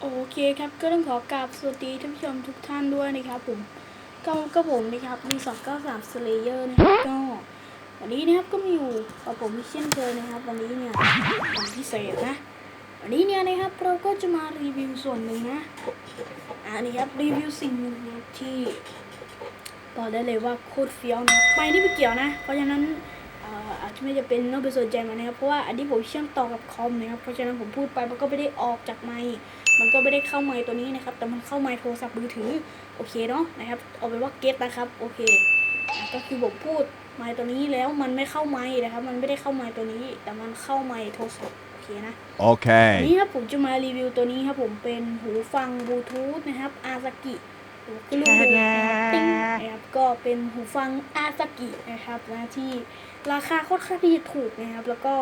โอเคครับก็ต้องขอกราบสวัสดีท่านผู้ชมทุกท่านด้วยนะครับผมก็ก็ผมนะครับมีสองเก้าสามสเลเยอร์นะครับก็วันนี้นะครับก็มีอยู่กับผมเช่นเคยนะครับ วันนี้เนี่ยวันพิเศษนะวันนี้เนี่ยนะครับเราก็จะมารีวิวส่วนหนึ่งนะอ่านี่ครับรีวิวสิ่งหนึ่งที่บอกได้เลยว่าโคตรเฟี้ยวนะไม่นี่ไม่เกี่ยวนะ เพราะฉะนั้น อ่ออาจจะไม่จะเป็นต้องไปสนใจมันนะครับ เพราะว่าอันนี้ผมเชื่อมต่อกับคอมนะครับ เพราะฉะนั้นผมพูดไปมันก็ไม่ได้ออกจากไมค์มันก็ไม่ได้เข้าไมค์ตัวนี้นะครับ แต่มันเข้าไมค์โทรศัพท์มือถือ โอเคเนาะนะครับ เอาเป็นว่าเก็ตนะครับ โอเคอะก็คือผมพูดไมค์ตัวนี้แล้วมันไม่เข้าไมค์นะครับ มันไม่ได้เข้าไมค์ตัวนี้ แต่มันเข้าไมค์โทรศัพท์โอเคนะวัน Okay. นี้ครับผมจะมารีวิวตัวนี้ครับผมเป็นหูฟังบลูทูธนะครับอาซากิหรือก็ลูกดูนะครับติ้งนะครับก็ เป็นหูฟังอาซากินะครับนะที่ราคาค่อนข้างที่จะถูกนะครับ แล้วก็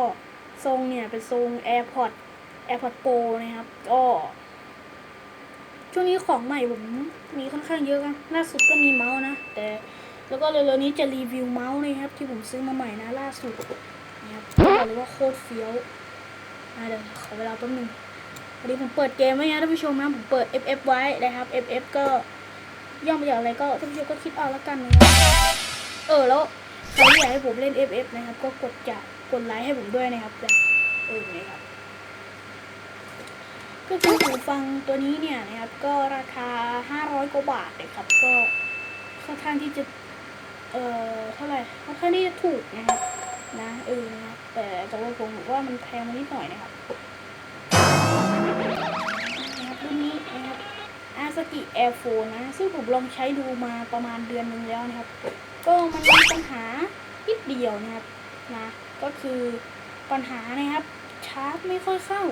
ทรงเนี่ยเป็นทรง AirPod AirPod Pro นะครับ ก็ ช่วงนี้ของใหม่ผมมีค่อนข้างเยอะนะล่าสุดก็มีเมาส์นะ แต่แล้วก็เร็วๆนี้จะรีวิวเมาส์นะครับ ที่ผมซื้อมาใหม่นะล่าสุดนะครับบอกเลยว่าโคตรเฟี้ยวอะเดี๋ยวขอเวลาแป๊บนึงพอดีผมเปิดเกมไว้นะท่านผู้ชมนะผมเปิด FF ไว้นะครับ FF ก็ ย่อมาจากอะไรก็ท่านผู้ชมก็คิดเอาละกันนะครับเออแล้วใครอยากให้ผมเล่น FF นะครับ ก็กดจะกดไลค์ให้ผมด้วยนะครับจะเออนะครับก็คือหูฟังตัวนี้เนี่ยนะครับ ก็ราคา 500 กว่าบาทนะครับ ก็ค่อนข้างที่จะเอ่อเท่าไหร่ค่อนข้างที่จะถูกนะครับนะเออนะแต่แต่ว่าผมว่ามันแพงมานิดหน่อยนะครับนะครับรุ่นนี้นะครับ อาซากิแอร์โฟนนะ ซึ่งผมลองใช้ดูมาประมาณเดือนนึงแล้วนะครับ ก็มันมีปัญหานิดเดียวนะครับนะ ก็คือปัญหานะครับ ชาร์จไม่ค่อยเข้า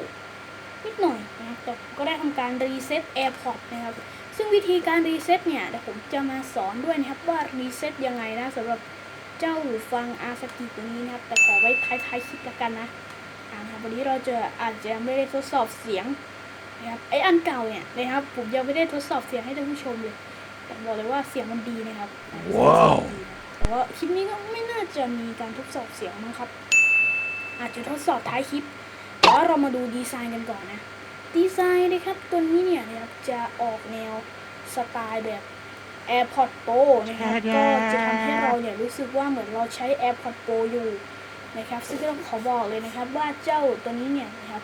นิดหน่อยนะครับแต่ผมก็ได้ทำการรีเซ็ต AirPods นะครับ ซึ่งวิธีการรีเซ็ตเนี่ยเดี๋ยวผมจะมาสอนด้วยนะครับว่ารีเซ็ตยังไงนะสำหรับเจ้าหูฟังอาสกิตัวนี้นะครับ แต่ขอไว้ท้ายๆคลิปละกันนะอ่านะครับวันนี้เราจะอาจจะไม่ได้ทดสอบเสียง นะครับไออันเก่าเนี่ยนะครับผมยังไม่ได้ทดสอบเสียงให้ท่านผู้ชมเลยแต่บอกเลยว่าเสียงมันดีนะครับว้าวแต่ว่าคลิปนี้ก็ไม่น่าจะมีการทดสอบเสียงมั้งครับ อาจจะทดสอบท้ายคลิปแต่ว่าเรามาดูดีไซน์กันก่อนนะ ดีไซน์นะครับตัวนี้เนี่ยนะครับจะออกแนวสไตล์แบบ AirPod Pro นะครับก็จะทำให้เราเนี่ยรู้สึกว่าเหมือนเราใช้ AirPod Pro อยู่นะครับซึ่งก็ต้องขอบอกเลยนะครับว่าเจ้าตัวนี้เนี่ยนะครับ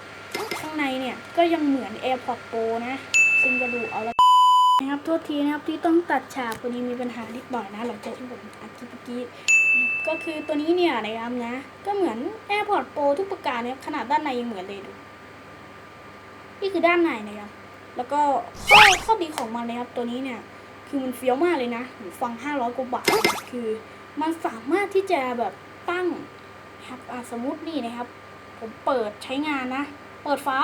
ข้างในเนี่ย ก็ยังเหมือน AirPod Pro นะ ซึ่งก็ดูเอาละนะครับโทษทีนะครับที่ต้องตัดฉากตัวนี้มีปัญหานิดหน่อยนะ หลังจากที่ผมอัดคลิปเมื่อกี้ก็คือตัวนี้เนี่ยนะครับนะ ก็เหมือน AirPod Pro ทุกประการเนี่ยขนาดด้านในยังเหมือนเลยดูนี่คือด้านในนะครับ แล้วก็ข้อข้อดีของมันนะครับตัวนี้เนี่ย คือมันเฟี้ยวมากเลยนะหูฟัง 500 กว่าบาท คือมันสามารถที่จะแบบตั้งนะครับสมมตินี่นะครับ ผมเปิดใช้งานนะ เปิดฝา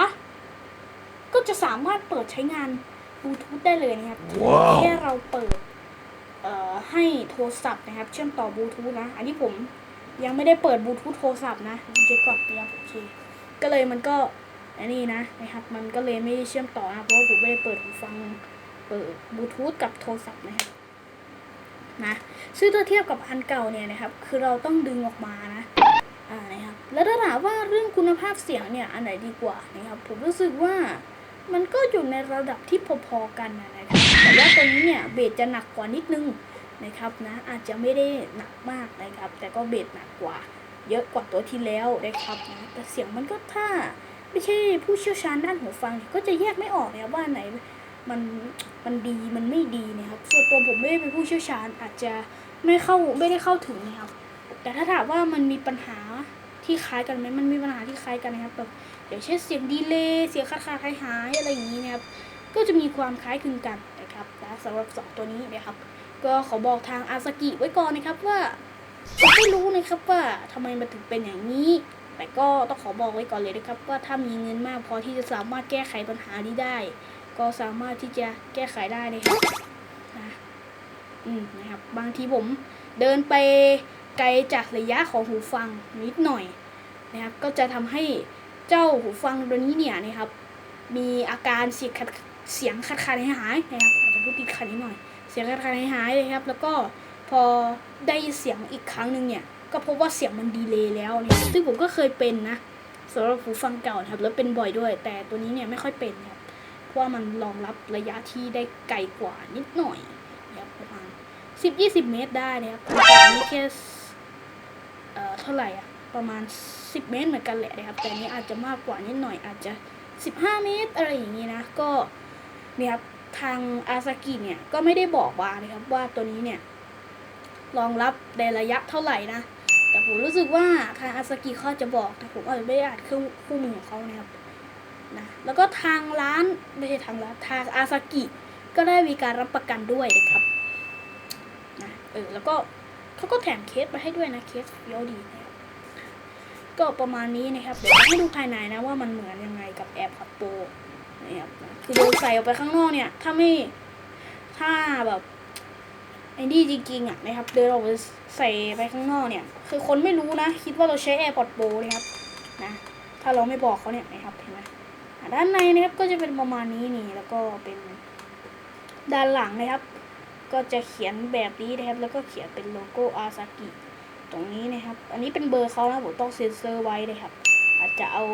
ก็จะสามารถเปิดใช้งานบลูทูธได้เลยนะครับว้าวแค่เราเปิดเอ่อให้โทรศัพท์นะครับ เชื่อมต่อบลูทูธนะ อันนี้ผมยังไม่ได้เปิดบลูทูธโทรศัพท์นะเช็คก่อนนะครับโอเค ก็เลยมันก็อันนี้นะนะครับ มันก็เลยไม่ได้เชื่อมต่อนะ เพราะว่าผมไม่ได้เปิดหูฟัง เปิดบลูทูธกับโทรศัพท์นะครับนะ ซึ่งถ้าเทียบกับอันเก่าเนี่ยนะครับ คือเราต้องดึงออกมานะ อ่า นะครับ แล้วถ้าถามว่าเรื่องคุณภาพเสียงเนี่ยอันไหนดีกว่านะครับผมรู้สึกว่ามันก็อยู่ในระดับที่พอๆกันนะครับแต่ว่าตัวนี้เนี่ยเบสจะหนักกว่านิดนึงนะครับนะอาจจะไม่ได้หนักมากนะครับ แต่ก็เบสหนักกว่า เยอะกว่าตัวที่แล้วนะครับนะแต่เสียงมันก็ถ้าไม่ใช่ผู้เชี่ยวชาญด้านหูฟังก็จะแยกไม่ออกนะว่าอันไหนมันมันดีมันไม่ดีนะครับ ส่วนตัวผมไม่ได้เป็นผู้เชี่ยวชาญอาจจะไม่เข้าไม่ได้เข้าถึงนะครับ แต่ถ้าถามว่ามันมีปัญหา ที่คล้ายกันไหมมันมีปัญหาที่คล้ายกันนะครับแบบอย่างเช่นเสียงดีเลย์เสียงขาดขาดหายหายอะไรอย่างนี้นะครับก็จะมีความคล้ายคลึงกันนะครับและสำหรับสองตัวนี้นะครับ ก็ขอบอกทางอาซากิไว้ก่อนนะครับว่าผมไม่รู้นะครับว่าทำไมมันถึงเป็นอย่างนี้ แต่ก็ต้องขอบอกไว้ก่อนเลยนะครับ ว่าถ้ามีเงินมากพอที่จะสามารถแก้ไขปัญหานี้ได้ ก็สามารถที่จะแก้ไขได้นะครับนะอืมนะครับ บางทีผมเดินไปไกลจากระยะของหูฟังนิดหน่อย นะครับ ก็จะทำให้เจ้าหูฟังตัวนี้เนี่ยนะครับ มีอาการเสียงขัดเสียงขาดขาดหายๆนะครับอาจจะพูดติดขัดนิดหน่อย เสียงขาดขาดหายๆเลยครับ แล้วก็พอได้เสียงอีกครั้งหนึ่งเนี่ย ก็พบว่าเสียงมันดีเลยแล้วเนี่ยซึ่งผมก็เคยเป็นนะสำหรับหูฟังเก่านะครับ แล้วเป็นบ่อยด้วย แต่ตัวนี้เนี่ยไม่ค่อยเป็นครับเพว่ามันรองรับระยะที่ได้ไกลกว่านิดหน่อยนะครับประมาณสิบยี่สิบเมตรได้นะครับแต่อันนี้แค่เอ่อเท่าไหร่อะ ประมาณสิบเมตรเหมือนกันแหละนะครับ แต่นี้อาจจะมากกว่านิดหน่อยอาจจะสิบห้าเมตรอะไรอย่างนี้นะ ก็นี่ครับทางอาซากิเนี่ยก็ไม่ได้บอกว่านะครับว่าตัวนี้เนี่ยรองรับในระยะเท่าไหร่นะ แต่ผมรู้สึกว่าทางอาซากิเขาจะบอกแต่ผมอาจจะไม่ได้อ่านเครื่องคู่มือของเขานะครับนะแล้วก็ทางร้านไม่ใช่ทางร้านทางอาซากิก็ได้มีการรับประกันด้วยนะครับนะเออแล้วก็เขาก็แถมเคสมาให้ด้วยนะเคสเฟี้ยวดีนะ ก็ประมาณนี้นะครับเดี๋ยวให้ดูภายในนะว่ามันเหมือนยังไงกับ AirPods Pro นะครับคือโดนใส่ออกไปข้างนอกเนี่ย ถ้าไม่ถ้าแบบไอ้นี่จริงๆอะนะครับ เดินออกไปใส่ไปข้างนอกเนี่ย คือคนไม่รู้นะ คิดว่าเราใช้ AirPods Pro นะครับนะถ้าเราไม่บอกเขาเนี่ยนะครับเห็นไหมด้านในนะครับก็จะเป็นประมาณนี้นี่แล้วก็เป็นด้านหลังนะครับ ก็จะเขียนแบบนี้นะครับ แล้วก็เขียนเป็นโลโก้อาซากิ ตรงนี้นะครับ อันนี้เป็นเบอร์เขานะผมต้องเซ็นเซอร์ไว้เลยครับ อาจจะเอา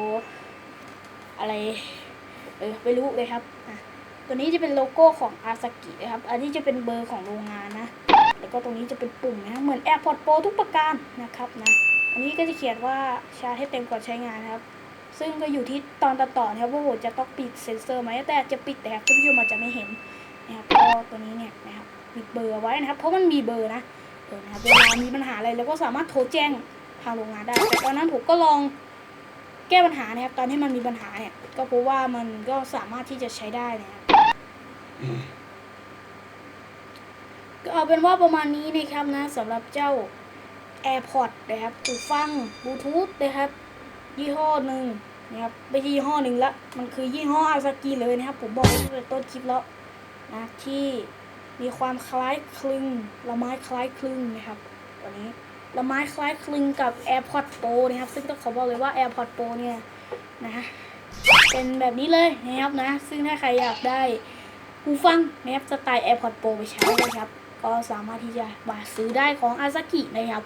อะไรเออไม่รู้เลยครับตัวนี้จะเป็นโลโก้ของอาซากินะครับ อันนี้จะเป็นเบอร์ของโรงงานนะ แล้วก็ตรงนี้จะเป็นปุ่มนะ เหมือน AirPods Pro ทุกประการนะครับนะ อันนี้ก็จะเขียนว่าชาร์จให้เต็มก่อนใช้งานนะครับ ซึ่งก็อยู่ที่ตอนตัดต่อนะครับว่าผมจะต้องปิดเซ็นเซอร์ไหมแต่จะปิดแต่ท่านผู้ชมอาจจะไม่เห็นนะครับก็ตัวนี้เนี่ยนะครับปิดเบอร์ไว้นะครับ เพราะมันมีเบอร์นะ เออนะครับเวลามีปัญหาอะไรเราก็สามารถโทรแจ้งทางโรงงานได้ แต่ตอนนั้นผมก็ลองแก้ปัญหานะครับ ตอนที่มันมีปัญหาเนี่ย ก็พบว่ามันก็สามารถที่จะใช้ได้นะครับก็เอาเป็นว่าประมาณนี้นะครับนะสำหรับเจ้า AirPods นะครับหูฟังบลูทูธนะครับ ยี่ห้อหนึ่งนะครับไม่ใช่ยี่ห้อหนึ่งละ มันคือยี่ห้ออาซากิเลยนะครับ ผมบอกตั้งแต่ต้นคลิปแล้วนะที่ มีความคล้ายคลึงละไม้คล้ายคลึงนะครับตัวนี้ละไม้คล้ายคลึงกับ AirPods Pro นะครับ ซึ่งต้องขอบอกเลยว่า AirPods Pro เนี่ยนะเป็นแบบนี้เลยนะครับนะ ซึ่งถ้าใครอยากได้หูฟังนะครับสไตล์ AirPods Pro ไปใช้นะครับ ก็สามารถที่จะมาซื้อได้ของอาซากินะครับ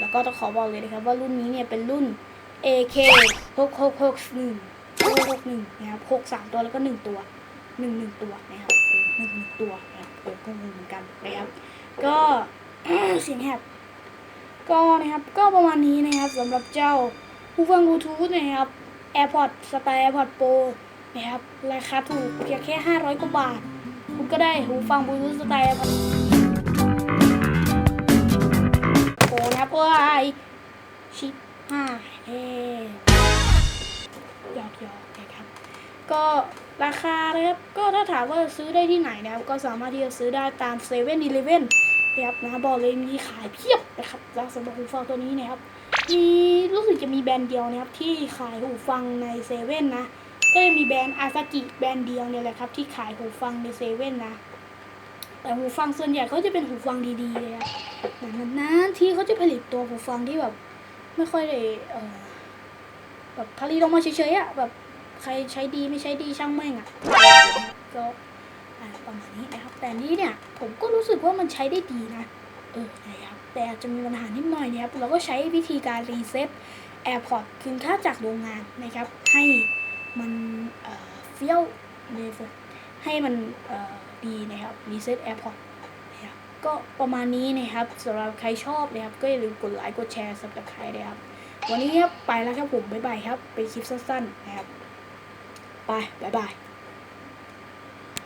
แล้วก็ต้องขอบอกเลยนะครับ ว่ารุ่นนี้เนี่ยเป็นรุ่น AK 6 6 6 1 6 6 1นะครับ6 3 ตัวแล้วก็ 1 ตัว 1 1 ตัวนะครับเออหนึ่งหนึ่งตัว นะครับเออก็งงเหมือนกันนะครับ ก็เสียงแหบก็นะครับก็ประมาณนี้นะครับสำหรับเจ้าหูฟังบลูทูธนะครับ AirPods สไตล์ AirPods Pro นะครับราคาถูกเพียงแค่ 500 กว่าบาท คุณก็ได้หูฟังบลูทูธสไตล์ AirPods Pro นะครับว้ายชิปห้าเฮ้หยอกหยอกนะครับ ก็ราคานะครับก็ถ้าถามว่าซื้อได้ที่ไหนนะครับ ก็สามารถที่จะซื้อได้ตามเซเว่นอีเลเว่นนะครับนะบอกเลยมีขายเพียบนะครับแล้วสำหรับหูฟังตัวนี้นะครับมีรู้สึกจะมีแบรนด์เดียวนะครับที่ขายหูฟังในเซเว่นนะก็จะมีแบรนด์อาซากิแบรนด์เดียวเนี่ยแหละครับ ที่ขายหูฟังในเซเว่นนะแต่หูฟังส่วนใหญ่เขาจะเป็นหูฟังดีๆเลยอะนานๆที่เขาจะผลิตตัวหูฟังที่แบบ ไม่ค่อยได้เออแบบผลิตออกมาเฉยๆอะแบบ ใครใช้ดีไม่ใช้ดีช่างแม่งอะก็ประมาณนี้นะครับ แต่นี้เนี่ยผมก็รู้สึกว่ามันใช้ได้ดีนะ เออนะครับแต่อาจจะมีปัญหานิดหน่อยนะครับ เราก็ใช้วิธีการรีเซ็ต AirPods คืนค่าจากโรงงานนะครับ ให้มันเอ่อเฟี้ยวเลยให้มันเอ่อดีนะครับรีเซ็ต AirPod นะครับก็ประมาณนี้นะครับสำหรับใครชอบนะครับ ก็อย่าลืมกดไลค์กดแชร์สับสไครต์นะครับ วันนี้ครับไปแล้วครับผม บ๊ายบายครับเป็นคลิปสั้นๆนะครับ ไปบ๊ายบาย